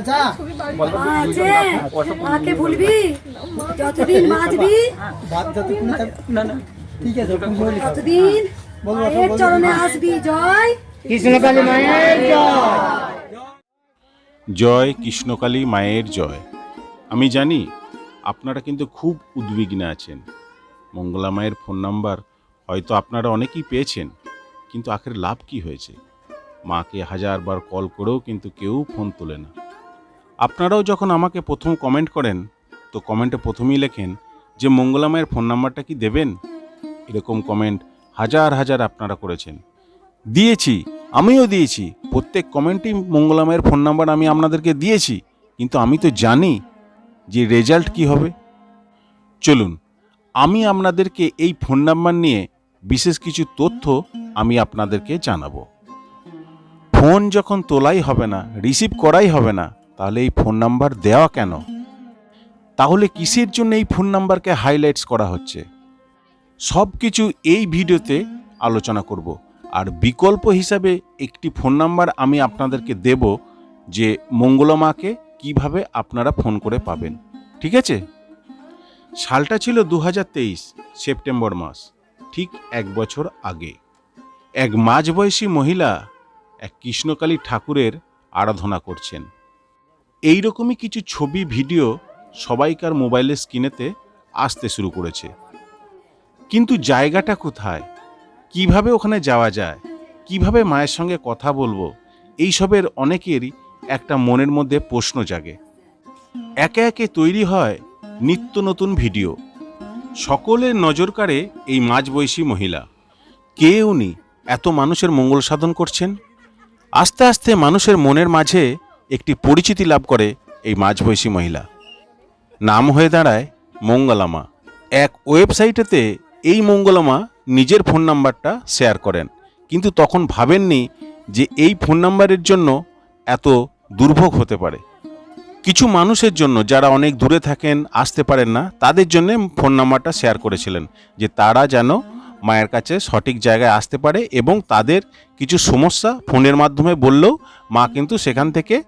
যা আছে মাকে ভুলবি যতদিন বাঁচবি বাদ যতক্ষণ থাক- ঠিক আছে পুজো হলে সব। ততদিন মায়ের চরণে আসবি জয় কৃষ্ণকালী মায়ের জয় জয় কৃষ্ণকালী মায়ের জয় আমি জানি আপনারা কিন্তু খুব উদ্বিগ্নে আছেন মঙ্গলা মায়ের ফোন নাম্বার হয়তো আপনারা অনেকেই পেয়েছেন কিন্তু আখের লাভ কি হয়েছে মাকে হাজারবার কল করেও কিন্তু কেউ ফোন তোলে না আপনারাও যখন আমাকে প্রথম কমেন্ট করেন, তো কমেন্টে প্রথমেই লেখেন যে, মঙ্গলা মায়ের ফোন নাম্বারটা কি দেবেন? এরকম কমেন্ট হাজার হাজার আপনারা করেছেন। দিয়েছি, আমিও দিয়েছি। প্রত্যেক কমেন্টেই মঙ্গলামায়ের ফোন নাম্বার আমি আপনাদেরকে দিয়েছি, কিন্তু আমি তো জানি যে রেজাল্ট কি হবে। চলুন, আমি আপনাদেরকে এই ফোন নাম্বার নিয়ে বিশেষ কিছু তথ্য আমি আপনাদেরকে জানাব। ফোন যখন তোলাই হবে না রিসিভ করাই হবে না তাহলে এই ফোন নাম্বার দেওয়া কেন? তাহলে কিসের জন্য এই ফোন নাম্বারকে হাইলাইটস করা হচ্ছে? সব কিছু এই ভিডিওতে আলোচনা করব। আর বিকল্প হিসাবে একটি ফোন নাম্বার আমি আপনাদেরকে দেব যে মঙ্গলমাকে কীভাবে আপনারা ফোন করে পাবেন। ঠিক আছে? সালটা ছিল দু হাজার তেইশ, সেপ্টেম্বর মাস, ঠিক এক বছর আগে। এক মাঝবয়সী মহিলা এক কৃষ্ণকালী ঠাকুরের আরাধনা করছেন। এই রকমই কিছু ছবি, ভিডিও সবাইকার মোবাইলের স্ক্রিনেতে আসতে শুরু করেছে। কিন্তু জায়গাটা কোথায়? কীভাবে ওখানে যাওয়া যায়? কীভাবে মায়ের সঙ্গে কথা বলব? এইসবের অনেকেরই একটা মনের মধ্যে প্রশ্ন জাগে। একে একে তৈরি হয় নিত্য নতুন ভিডিও। সকলের নজর কাড়ে এই মাঝবয়সী মহিলা। কে উনি এত মানুষের মঙ্গল সাধন করছেন? আস্তে আস্তে মানুষের মনের মাঝে একটি পরিচিতি লাভ করে এই মাঝবয়সী মহিলা। নাম হয়ে দাঁড়ায় মঙ্গলামা। এক ওয়েবসাইটেতে এই মঙ্গলামা নিজের ফোন নাম্বারটা শেয়ার করেন। কিন্তু তখন ভাবেননি যে এই ফোন নাম্বারের জন্য এত দুর্ভোগ হতে পারে। কিছু মানুষের জন্য যারা অনেক দূরে থাকেন, আসতে পারেন না, তাদের জন্য ফোন নাম্বারটা শেয়ার করেছিলেন যে তারা যেন মায়ের কাছে সঠিক জায়গায় আসতে পারে এবং তাদের কিছু সমস্যা ফোনের মাধ্যমে বললেও মা কিন্তু সেখান থেকে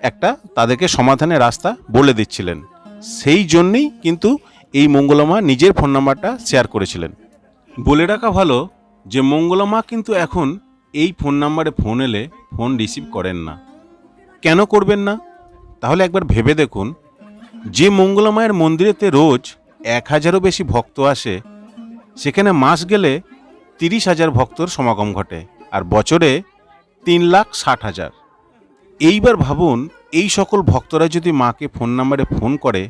একটা তাদেরকে সমাধানের রাস্তা বলে দিচ্ছিলেন। সেই জন্যেই কিন্তু এই মঙ্গলমা নিজের ফোন নাম্বারটা শেয়ার করেছিলেন। বলে রাখা ভালো যে মঙ্গলমা কিন্তু এখন এই ফোন নাম্বারে ফোন এলে ফোন রিসিভ করেন না। কেন করবেন না? তাহলে একবার ভেবে দেখুন। যে মঙ্গলমায়ের মন্দিরেতে রোজ এক হাজারও বেশি ভক্ত আসে, সেখানে মাস গেলে তিরিশ হাজার ভক্তর সমাগম ঘটে, আর বছরে তিন লাখ ষাট হাজার। এইবার ভাবুন, এই সকল ভক্তরা যদি মাকে ফোন নাম্বারে ফোন করে,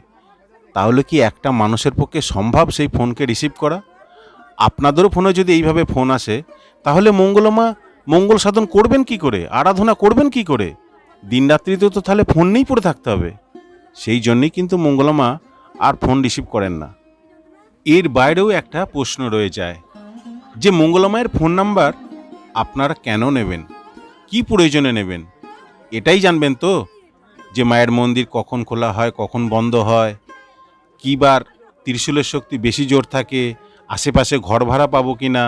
তাহলে কি একটা মানুষের পক্ষে সম্ভব সেই ফোনকে রিসিভ করা? আপনাদেরও ফোনে যদি এইভাবে ফোন আসে, তাহলে মঙ্গলমা, মঙ্গল সাধন করবেন কি করে? আরাধনা করবেন কি করে? দিনরাত্রিতে তো তাহলে ফোন নিয়েই পড়ে থাকতে হবে। সেই জন্যই কিন্তু মঙ্গলমা আর ফোন রিসিভ করেন না। এর বাইরেও একটা প্রশ্ন রয়ে যায়, যে মঙ্গলমায়ের ফোন নাম্বার আপনারা কেন নেবেন? কি প্রয়োজনে নেবেন? এটাই জানবেন তো যে মায়ের মন্দির কখন খোলা হয়, কখন বন্ধ হয় কিবার ত্রিশূলের শক্তি বেশি জোর থাকে, আশেপাশে ঘর ভাড়া পাবো কি না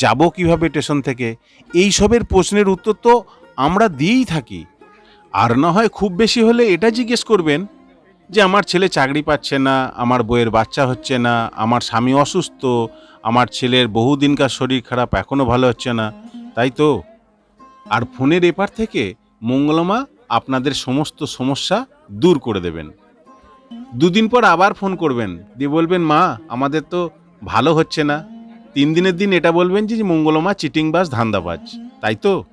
যাব কীভাবে স্টেশন থেকে, এই সবের প্রশ্নের উত্তর তো আমরা দিয়েই থাকি। আর না হয় খুব বেশি হলে এটা জিজ্ঞেস করবেন যে আমার ছেলে চাকরি পাচ্ছে না, আমার বইয়ের বাচ্চা হচ্ছে না, আমার স্বামী অসুস্থ, আমার ছেলের বহুদিনকার শরীর খারাপ এখনও ভালো হচ্ছে না, তাই তো? আর ফোনের এপার থেকে মঙ্গলমা আপনাদের সমস্ত সমস্যা দূর করে দেবেন। দুদিন পর আবার ফোন করবেন, দিয়ে বলবেন, মা, আমাদের তো ভালো হচ্ছে না। তিন দিনের দিন এটা বলবেন যে মঙ্গলমা, চিটিংবাজ, ধান্দাবাজ। তাই তো?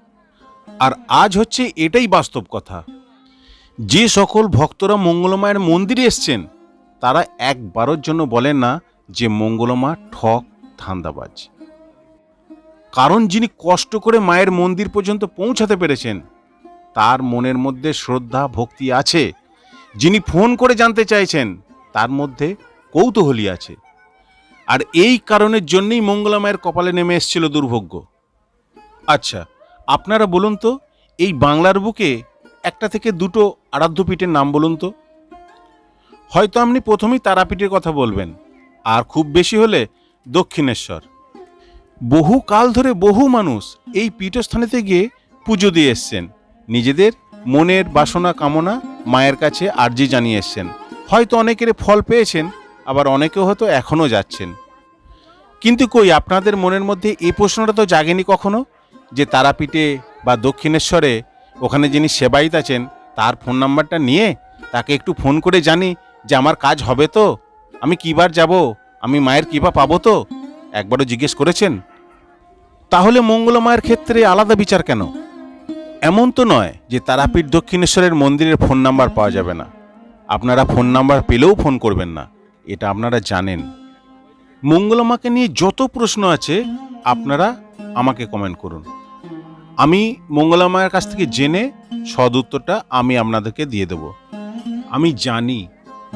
আর আজ হচ্ছে এটাই বাস্তব কথা। যে সকল ভক্তরা মঙ্গলমায়ের মন্দিরে এসছেন, তারা একবারের জন্য বলেন না যে, মঙ্গলমা, ঠক, ধান্দাবাজ। কারণ যিনি কষ্ট করে মায়ের মন্দির পর্যন্ত পৌঁছাতে পেরেছেন তার মনের মধ্যে শ্রদ্ধা, ভক্তি আছে। যিনি ফোন করে জানতে চাইছেন, তার মধ্যে কৌতূহলী আছে। আর এই কারণের জন্যই মঙ্গলা মায়ের কপালে নেমে এসেছিল দুর্ভোগ্য। আচ্ছা আপনারা বলুন তো, এই বাংলার বুকে একটা থেকে দুটো আরাধ্যপীঠের নাম বলুন তো। হয়তো আপনি প্রথমেই তারাপীঠের কথা বলবেন, আর খুব বেশি হলে দক্ষিণেশ্বর। বহু কাল ধরে বহু মানুষ এই পীঠস্থানেতে গিয়ে পুজো দিয়ে এসছেন। নিজেদের মনের বাসনা কামনা মায়ের কাছে আর্জি জানিয়ে এসছেন। হয়তো অনেকের ফল পেয়েছেন, আবার অনেকে হয়তো এখনও যাচ্ছেন। কিন্তু কই, আপনাদের মনের মধ্যে এই প্রশ্নটা তো জাগেনি কখনো? যে তারাপীঠে বা দক্ষিণেশ্বরে ওখানে যিনি সেবায়িত আছেন, তার ফোন নাম্বারটা নিয়ে তাকে একটু ফোন করে জানি যে আমার কাজ হবে তো? আমি কিবার যাব? আমি মায়ের কিবা পাবো তো? একবারও জিজ্ঞেস করেছেন? তাহলে মঙ্গলমায়ের ক্ষেত্রে আলাদা বিচার কেন? এমন তো নয় যে তারাপীঠ দক্ষিণেশ্বরের মন্দিরের ফোন নাম্বার পাওয়া যাবে না। আপনারা ফোন নাম্বার পেলেও ফোন করবেন না। এটা আপনারা জানেন। মঙ্গলমাকে নিয়ে যত প্রশ্ন আছে, আপনারা আমাকে কমেন্ট করুন। আমি মঙ্গলামায়ের কাছ থেকে জেনে সদ উত্তরটা আমি আপনাদেরকে দিয়ে দেব। আমি জানি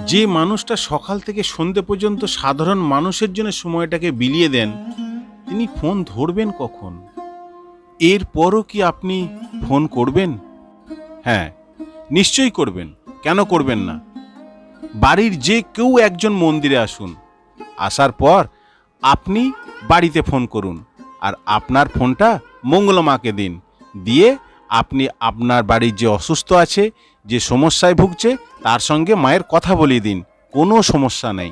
যে মানুষটা সকাল থেকে সন্ধে পর্যন্ত সাধারণ মানুষের জন্য সময়টাকে বিলিয়ে দেন, তিনি ফোন ধরবেন কখন? এরপরও কি আপনি ফোন করবেন? হ্যাঁ নিশ্চয়ই করবেন। কেন করবেন না? বাড়ির যে কেউ একজন মন্দিরে আসুন। আসার পর আপনি বাড়িতে ফোন করুন আর আপনার ফোনটা মঙ্গলমাকে দিন। দিয়ে আপনি আপনার বাড়ির যে অসুস্থ আছে, যে সমস্যায় ভুগছে, তার সঙ্গে মায়ের কথা বলিয়ে দিন। কোনো সমস্যা নেই।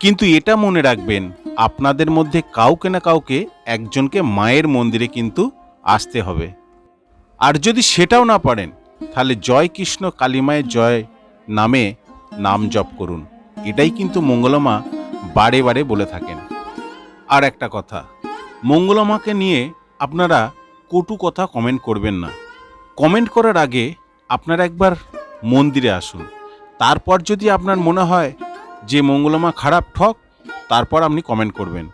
কিন্তু এটা মনে রাখবেন, আপনাদের মধ্যে কাউকে না কাউকে একজনকে মায়ের মন্দিরে কিন্তু আসতে হবে। আর যদি সেটাও না পারেন, তাহলে জয় কৃষ্ণ কালীমায়ের জয় নামে নাম জপ করুন। এটাই কিন্তু মঙ্গলমা বারে বারে বলে থাকেন। আর একটা কথা, মঙ্গলমাকে নিয়ে আপনারা কটু কথা কমেন্ট করবেন না। কমেন্ট করার আগে আপনারা একবার মন্দিরে আসুন। তারপর যদি আপনার মনে হয় যে মঙ্গলমা খারাপ ঠক, তারপর আপনি কমেন্ট করবেন।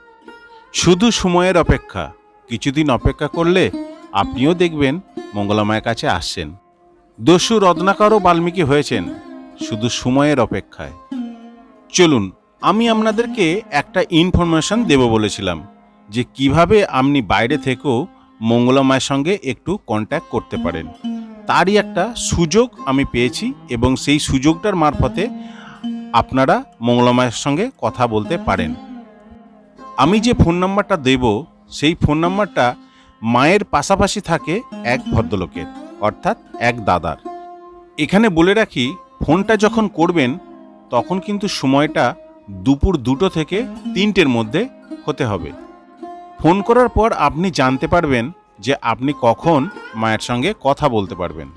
শুধু সময়ের অপেক্ষা, কিছুদিন অপেক্ষা করলে আপনিও দেখবেন মঙ্গলামায়ের কাছে আসছেন। দস্যু রত্নাকরও বাল্মীকি হয়েছেন, শুধু সময়ের অপেক্ষায়। চলুন, আমি আপনাদেরকে একটা ইনফরমেশন দেব বলেছিলাম, যে কীভাবে আপনি বাইরে থেকেও মঙ্গলা মায়ের সঙ্গে একটু কন্ট্যাক্ট করতে পারেন। তারই একটা সুযোগ আমি পেয়েছি এবং সেই সুযোগটার মারফতে আপনারা মঙ্গলা মায়ের সঙ্গে কথা বলতে পারেন। আমি যে ফোন নাম্বারটা দেব, সেই ফোন নাম্বারটা মায়ের পাশাপাশি থাকে এক ভদ্রলোকের, অর্থাৎ এক দাদার। এখানে বলে রাখি, ফোনটা যখন করবেন, তখন কিন্তু সময়টা দুপুর দুটো থেকে তিনটের মধ্যে হতে হবে। ফোন করার পর আপনি জানতে পারবেন যে আপনি কখন মায়ের সঙ্গে কথা বলতে পারবেন।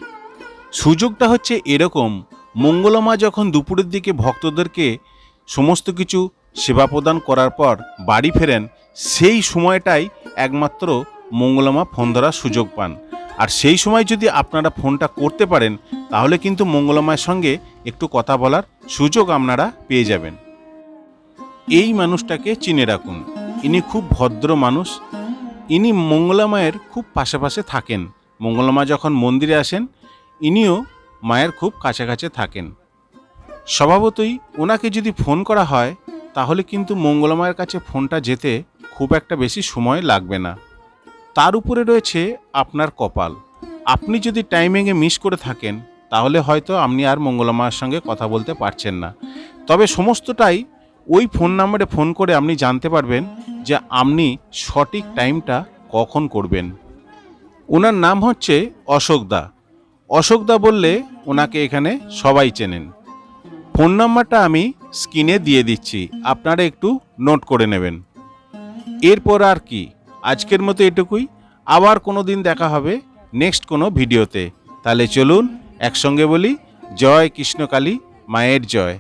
সুযোগটা হচ্ছে এরকম মঙ্গলমা যখন দুপুরের দিকে ভক্তদেরকে সমস্ত কিছু সেবা প্রদান করার পর বাড়ি ফেরেন, সেই সময়টাই একমাত্র মঙ্গলমা ফোন ধরার সুযোগ পান। আর সেই সময় যদি আপনারা ফোনটা করতে পারেন, তাহলে কিন্তু মঙ্গলমায়ের সঙ্গে একটু কথা বলার সুযোগ আপনারা পেয়ে যাবেন। এই মানুষটাকে চিনে রাখুন। ইনি খুব ভদ্র মানুষ। ইনি মঙ্গলামায়ের খুব পাশে থাকেন। মঙ্গলামা যখন মন্দিরে আসেন, ইনিও মায়ের খুব কাছাকাছি থাকেন। স্বভাবতই ওনাকে যদি ফোন করা হয়, তাহলে কিন্তু মঙ্গলমায়ের কাছে ফোনটা যেতে খুব একটা বেশি সময় লাগবে না। তার উপরে রয়েছে আপনার কপাল। আপনি যদি টাইমিংয়ে মিস করে থাকেন, তাহলে হয়তো আপনি আর মঙ্গলমায়ের সঙ্গে কথা বলতে পারছেন না। তবে সমস্তটাই ওই ফোন নাম্বারে ফোন করে আপনি জানতে পারবেন যে আপনি সঠিক টাইমটা কখন করবেন। ওনার নাম হচ্ছে অশোকদা অশোকদা বললে, ওনাকে এখানে সবাই চেনেন। ফোন নাম্বারটা আমি স্ক্রিনে দিয়ে দিচ্ছি, আপনারা একটু নোট করে নেবেন। এরপর আর কি, আজকের মতো এটুকুই। আবার কোনো দিন দেখা হবে নেক্সট কোনো ভিডিওতে। তাহলে চলুন, একসঙ্গে বলি, জয় কৃষ্ণকালী, মায়ের জয়।